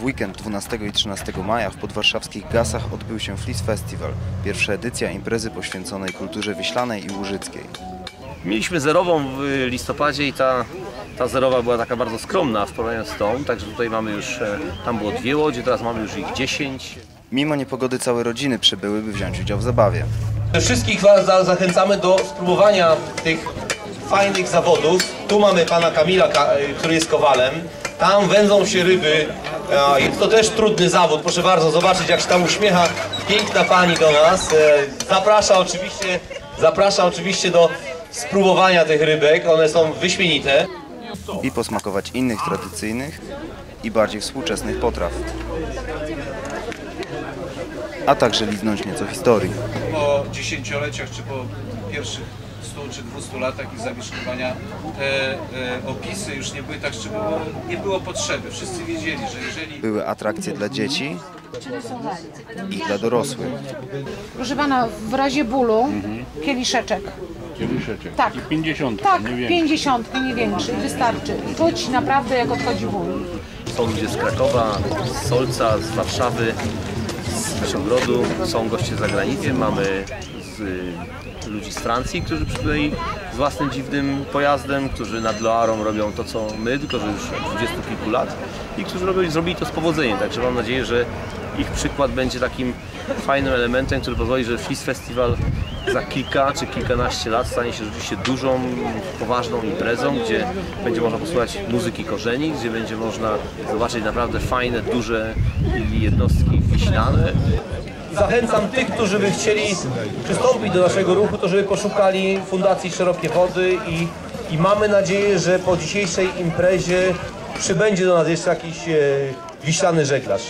W weekend 12 i 13 maja w podwarszawskich Gasach odbył się Flis Festival, pierwsza edycja imprezy poświęconej kulturze wiślanej i łużyckiej. Mieliśmy zerową w listopadzie i ta, ta zerowa była taka bardzo skromna w porównaniu z tą, także tutaj mamy już, e, tam było dwie łodzie, teraz mamy już ich 10. Mimo niepogody całe rodziny przybyły, by wziąć udział w zabawie. Wszystkich Was za- zachęcamy do spróbowania tych fajnych zawodów. Tu mamy pana Kamila, ka- y, który jest kowalem. Tam wędzą się ryby. Jest to też trudny zawód. Proszę bardzo zobaczyć, jak się tam uśmiecha piękna pani do nas. E, Zaprasza oczywiście, zaprasza oczywiście do spróbowania tych rybek. One są wyśmienite. i posmakować innych tradycyjnych i bardziej współczesnych potraw. A także liznąć nieco historii. po dziesięcioleciach, czy po pierwszych 100 czy 200 latach ich zamieszkiwania te e, opisy już nie były tak szczegółowe, nie było potrzeby. Wszyscy wiedzieli, że jeżeli Były atrakcje dla dzieci i dla dorosłych. Proszę pana, w razie bólu kieliszeczek. Kieliszeczek. Tak. I 50, Tak, nie więcej. 50, nie większy, wystarczy. Czuć naprawdę jak odchodzi ból. Są ludzie z Krakowa, z Solca, z Warszawy, z Wysogrodu, są goście z zagranicy, mamy z, ludzi z Francji, którzy przybyli z własnym dziwnym pojazdem, którzy nad Loarą robią to co my, tylko że już od 20 kilku lat i którzy robią, zrobili to z powodzeniem, także mam nadzieję, że ich przykład będzie takim fajnym elementem, który pozwoli, że Flis Festival za kilka czy kilkanaście lat stanie się rzeczywiście dużą, poważną imprezą, gdzie będzie można posłuchać muzyki korzeni, gdzie będzie można zobaczyć naprawdę fajne, duże jednostki wiślane. Zachęcam tych, którzy by chcieli przystąpić do naszego ruchu, to żeby poszukali Fundacji Szerokie Wody i, i mamy nadzieję, że po dzisiejszej imprezie przybędzie do nas jeszcze jakiś e, wiślany żeglarz.